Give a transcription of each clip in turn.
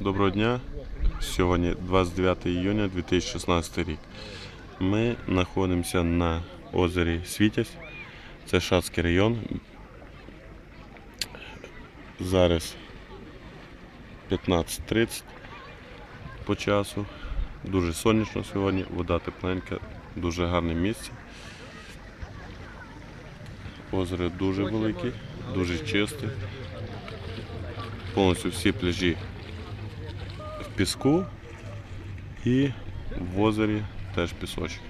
Доброго дня. Сьогодні 29 іюня 2016 рік. Ми знаходимося на озері Світязь. Це Шацький район. Зараз 15.30 по часу. Дуже сонячно сьогодні, вода тепленька, дуже гарне місце. Озеро дуже велике, дуже чисте. Повністю всі пляжі піску і в озері теж пісочок.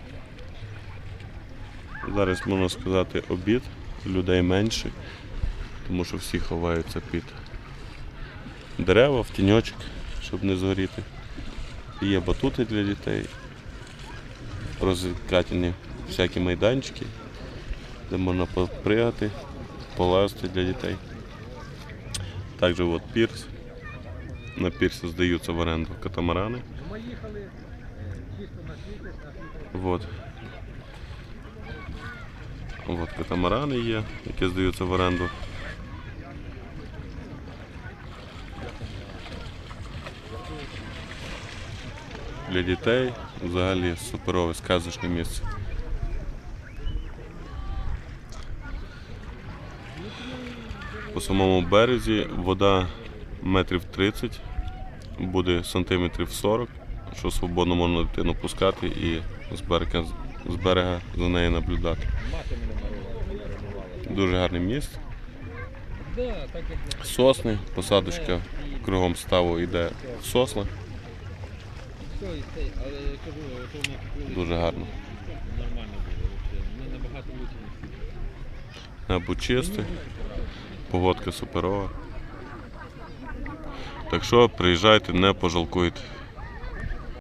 Зараз можна сказати обід, людей менше, тому що всі ховаються під дерева, в тіньочок, щоб не згоріти. І Є батути для дітей, розвлекательні всякі майданчики, де можна попригати, полазити для дітей. Також от пірс. На пірсі здаються в оренду катамарани. Ми їхали чисто на. Вот. От катамарани є, які здаються в оренду. Для дітей взагалі суперове сказочне місце. По самому березі вода метрів 30, буде сантиметрів 40, що свободно можна дитину пускати і з берега, з берега за нею наблюдати. Дуже гарне місце. Сосни, посадочка кругом ставу йде сосна. Дуже гарно. Нормально. Небо чисте, погодка суперова. Так що приїжджайте, не пожалкуйте.